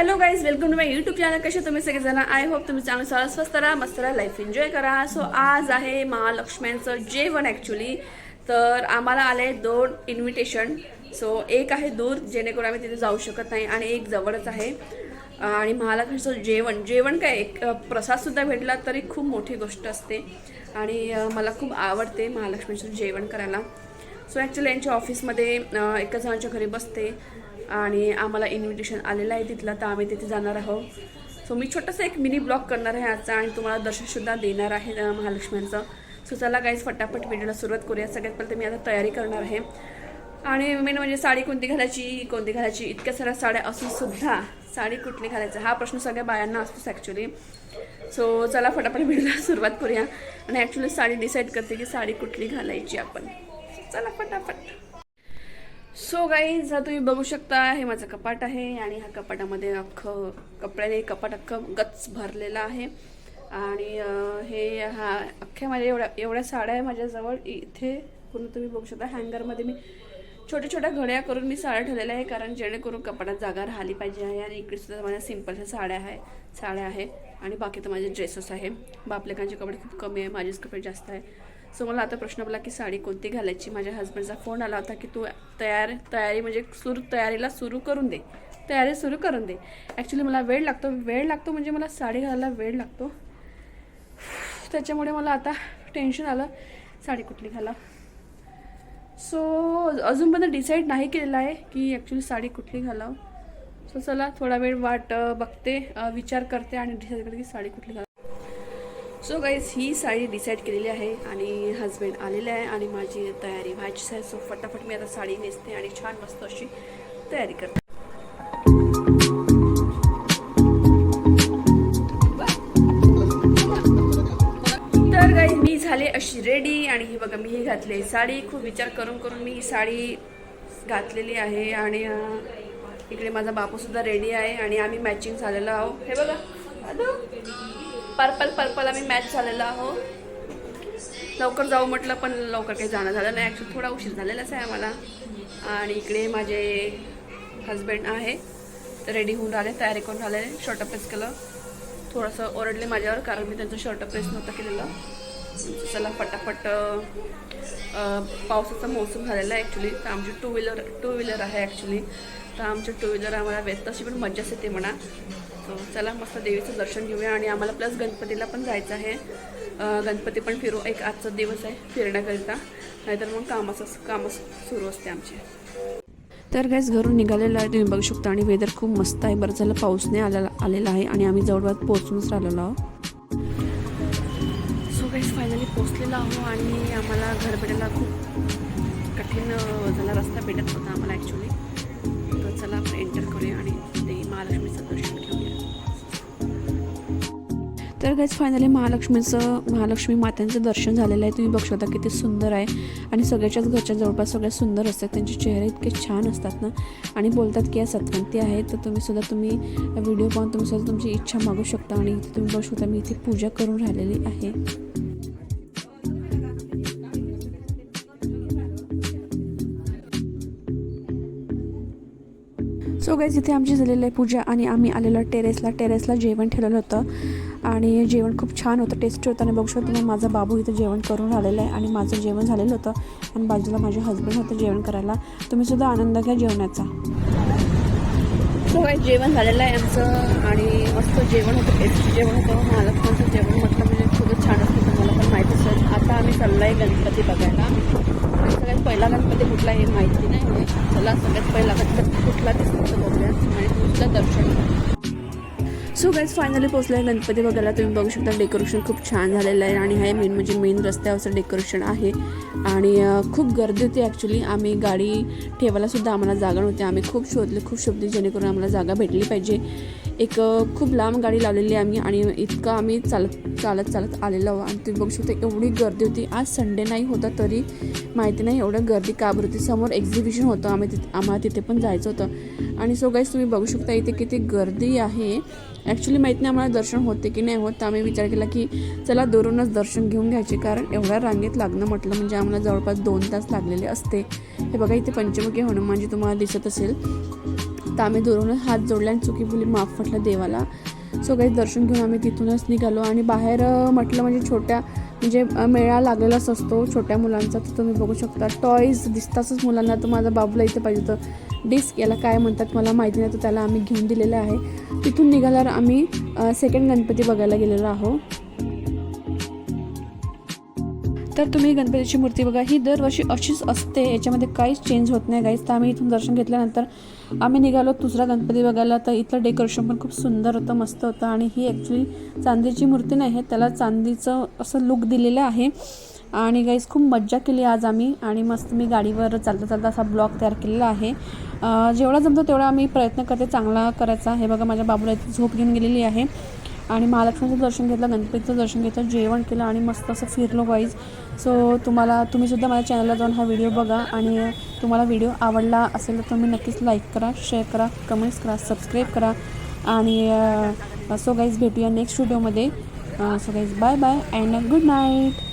Hello guys welcome to my YouTube channel कसे तुम्ही सगळेजण आय होप तुम्ही चांगलं सरळ स्वस्त राहा मस्त राहा लाईफ एन्जॉय करा। सो आज आहे महालक्ष्म्यांचं जेवण ॲक्च्युली तर आम्हाला आले दोन इन्व्हिटेशन सो एक आहे दूर जेणेकरून आम्ही तिथे जाऊ शकत नाही आणि एक जवळच आहे. आणि महालक्ष्मीचं जेवण जेवण काय एक प्रसादसुद्धा भेटला तरी खूप मोठी गोष्ट असते. आणि मला खूप आवडते महालक्ष्मीचं जेवण करायला. सो ॲक्च्युली यांच्या ऑफिसमध्ये एका जणांच्या घरी बसते आणि आम्हाला इन्व्हिटेशन आलेलं आहे तिथलं तर आम्ही तिथे जाणार आहोत. सो मी छोटासा एक मिनी ब्लॉग करणार आहे आजचा आणि तुम्हाला दर्शनसुद्धा देणार आहे महालक्ष्म्यांचं. सो चला गाईज फटाफट व्हिडिओला सुरुवात करूया. सगळ्यात पहिले मी आता तयारी करणार आहे. आणि मेन म्हणजे साडी कोणती घालायची कोणती घालायची इतक्या साऱ्या साड्या असून सुद्धा साडी कुठली घालायचं हा प्रश्न सगळ्या बायांना असतोच ॲक्च्युली सो चला फटाफट व्हिडिओला सुरुवात करूया. आणि ॲक्च्युली साडी डिसाईड करते की साडी कुठली घालायची आपण. चला फटाफट. सो गाईज हा तुम्ही बघू शकता हे माझं कपाट आहे आणि ह्या कपाटामध्ये अख्खं कपड्याने कपाट अख्खं गच्च भरलेलं आहे. आणि हे हा अख्ख्या माझ्या एवढ्या एवढ्या साड्या आहे माझ्याजवळ. इथे पूर्ण तुम्ही बघू शकता हँगरमध्ये मी छोट्या छोट्या घड्या करून मी साड्या ठेवलेल्या आहे कारण जेणेकरून कपाटात जागा राहिली पाहिजे आहे आणि इकडे सुद्धा माझ्या सिम्पलच्या साड्या आहे साड्या आहे. आणि बाकी तर माझे ड्रेसेस आहे. बापलेकांचे कपडे खूप कमी आहे माझेच कपडे जास्त आहे. सो मला आता प्रश्न पडला की साडी कोणती घालायची? माझ्या हस्बंडचा फोन आला होता की तू तयार तयारी म्हणजे सुरू तयारीला सुरू करून दे. तयारी सुरू करून दे. ॲक्च्युली मला वेळ लागतो. वेळ लागतो म्हणजे मला साडी घालायला वेळ लागतो. त्याच्यामुळे मला आता टेन्शन आलं. साडी कुठली घाला सो अजूनपर्यंत डिसाईड नाही केलेलं आहे की ॲक्च्युली साडी कुठली घालावं. सो चला थोडा वेळ वाट बघते विचार करते आणि डिसाईड करते की साडी कुठली घाला सो गाईज ही साडी डिसाईड केलेली आहे आणि हस्बंड आलेले आहे आणि माझी तयारी व्हायचीच आहे. सो फटाफट मी आता साडी नेसते आणि छान मस्त अशी तयारी करते. तर मी झाले अशी रेडी आणि ही बघा मी ही घातली साडी. खूप विचार करून करून मी ही साडी घातलेली आहे आणि इकडे माझा बापू सुद्धा रेडी आहे आणि आम्ही मॅचिंग झालेलो आहो हे बघा पर्पल पर्पल आम्ही मॅच झालेलो आहो लवकर जाऊ म्हटलं पण लवकर काही जाणं झालं नाही. ॲक्च्युली थोडा उशीर झालेलाच आहे आम्हाला. आणि इकडे माझे हजबंड आहे. रेडी होऊन राहिले तयारी करून राहिले. शर्ट प्रेस केलं. थोडंसं ओरडले माझ्यावर कारण मी त्यांचं शर्ट प्रेस नव्हतं केलेलं. चला फटाफट पावसाचा मोसम झालेला आहे ॲक्च्युली तर आमची टू व्हीलर टू व्हीलर आहे ॲक्च्युली तर आमची टू व्हीलर आम्हाला वेत तशी पण मज्जाच येते म्हणा. सो चला मस्त देवीचं दर्शन घेऊया आणि आम्हाला प्लस गणपतीला पण जायचं आहे. गणपती पण फिरू एक आजचा दिवस आहे फिरण्याकरिता. नाहीतर मग कामाचं कामं सुरू असते आमची. तर गॅस घरून निघालेलं आहे. तुम्ही बघू शकता आणि वेदर खूप मस्त आहे. बरं झालं पाऊस नाही आलेला आलेला आहे आणि आम्ही जवळपास पोहोचूनच राहिलेलो आहोत. सो गॅस फायनली पोचलेलो आहो आणि आम्हाला घर भेटायला खूप कठीण झाला रस्ता भेटत होता आम्हाला ॲक्च्युली तर चला आपण एंटर करूया आणि तर गॅस फायनली महालक्ष्मीचं महालक्ष्मी मात्यांचं दर्शन झालेलं आहे. तुम्ही बघू शकता किती सुंदर आहे. आणि सगळ्याच्याच घरच्या जवळपास सगळ्या सुंदर असतात. त्यांचे चेहरे इतके छान असतात ना. आणि बोलतात की या सत्वंती आहे तर तुम्ही सुद्धा तुम्ही व्हिडिओ पाहून तुम्ही सुद्धा तुमची इच्छा मागू शकता. आणि इथे तुम्ही बघू शकता मी इथे पूजा करून राहिलेली आहे. सो गाईज इथे आमची झालेली आहे पूजा. आणि आम्ही आलेलो टेरेसला टेरेसला जेवण ठेवलेलं होतं. आणि जेवण खूप छान होतं टेस्टी होतं. आणि बघू शकतो मग माझा बाबू इथं जेवण करून राहिलेलं आहे आणि माझं जेवण झालेलं होतं. आणि बाजूला माझे हस्बंड होतं जेवण करायला. तुम्हीसुद्धा आनंद घ्या जेवणाचा. सो जेवण झालेलं आहे आमचं आणि मस्त जेवण होतं टेस्टी जेवण होतं. तुमचं जेवण म्हटलं म्हणजे खूपच छान असतं तुम्हाला पण माहिती असेल. आता आम्ही चाललो आहे गणपती बघायला. सगळ्यात पहिला गणपती कुठला हे माहिती नाही म्हणजे चला सगळ्यात पहिला गणपती कुठला दिसतो बघूया. आणि तुमचं दर्शन सो गाईज फायनली पोहोचलं गणपती बघायला तुम्ही बघू शकता डेकोरेशन खूप छान झालेलं आहे. आणि हे मेन म्हणजे मेन रस्त्यावरचं डेकोरेशन आहे. आणि खूप गर्दी होती ॲक्च्युली आम्ही गाडी ठेवायला सुद्धा आम्हाला जागा नव्हती. आम्ही खूप शोधले खूप शोधली जेणेकरून आम्हाला जागा भेटली पाहिजे. एक खूप लांब गाडी लावलेली आम्ही आणि इतकं आम्ही चालत चालत चालत आलेलो आणि तुम्ही बघू शकता एवढी गर्दी होती. आज संडे नाही होता तरी माहिती नाही एवढं गर्दी का बरं होती? समोर एक्झिबिशन होतं. आम्ही तिथे आम्हाला तिथे पण जायचं होतं. आणि सो गाईज तुम्ही बघू शकता इथे किती गर्दी आहे. ॲक्च्युली माहीत नाही आम्हाला दर्शन होते की नाही होत. तर आम्ही विचार केला की चला दुरूनच दर्शन घेऊन घ्यायचे. कारण एवढ्या रांगेत लागणं म्हटलं म्हणजे आम्हाला जवळपास दोन तास लागलेले असते. हे बघा इथे पंचमुखी हनुमानजी तुम्हाला दिसत असेल. तर आम्ही दुरूनच हात जोडले आणि चुकी बोली माफ म्हटलं देवाला. सो काही दर्शन घेऊन आम्ही तिथूनच निघालो आणि बाहेर म्हटलं म्हणजे छोट्या म्हणजे मेळा लागलेलाच असतो छोट्या मुलांचा तर तुम्ही बघू शकता. टॉईज दिसतातच मुलांना तर माझा बाबूला इथे पाहिजे होतं. डिस्क याला काय म्हणतात मला माहिती नाही तर त्याला आम्ही घेऊन दिलेलं आहे. तिथून निघाल्यावर आम्ही सेकंड गणपती बघायला गेलेलो आहोत. तर तुम्ही गणपतीची मूर्ती बघा. ही दरवर्षी अशीच असते. याच्यामध्ये काहीच चेंज होत नाही गाईस तर आम्ही इथून दर्शन घेतल्यानंतर आम्ही निघालो दुसरा गणपती बघायला. तर इथलं डेकोरेशन पण खूप सुंदर होतं मस्त होतं. आणि ही ॲक्च्युली चांदीची मूर्ती नाही आहे त्याला चांदीचं असं लुक दिलेलं आहे. आणि गाईज खूप मज्जा केली आज आम्ही. आणि मस्त मी गाडीवर चालता चालता असा ब्लॉग तयार केलेला आहे. जेवढा जमतो तेवढा आम्ही प्रयत्न करते चांगला करायचा. हे बघा माझ्या बाबूला इथे झोप घेऊन गेलेली आहे. आणि महालक्ष्मीचं दर्शन घेतलं गणपतीचं दर्शन घेतलं जेवण केलं आणि मस्त असं फिरलो वाईज सो तुम्हाला तुम्हीसुद्धा माझ्या चॅनलला जाऊन हा व्हिडिओ बघा आणि तुम्हाला व्हिडिओ आवडला असेल तर तुम्ही नक्कीच लाईक करा शेअर करा कमेंट्स करा सबस्क्राईब करा. आणि सो गाईज भेटूया नेक्स्ट व्हिडिओमध्ये so guys bye bye and good night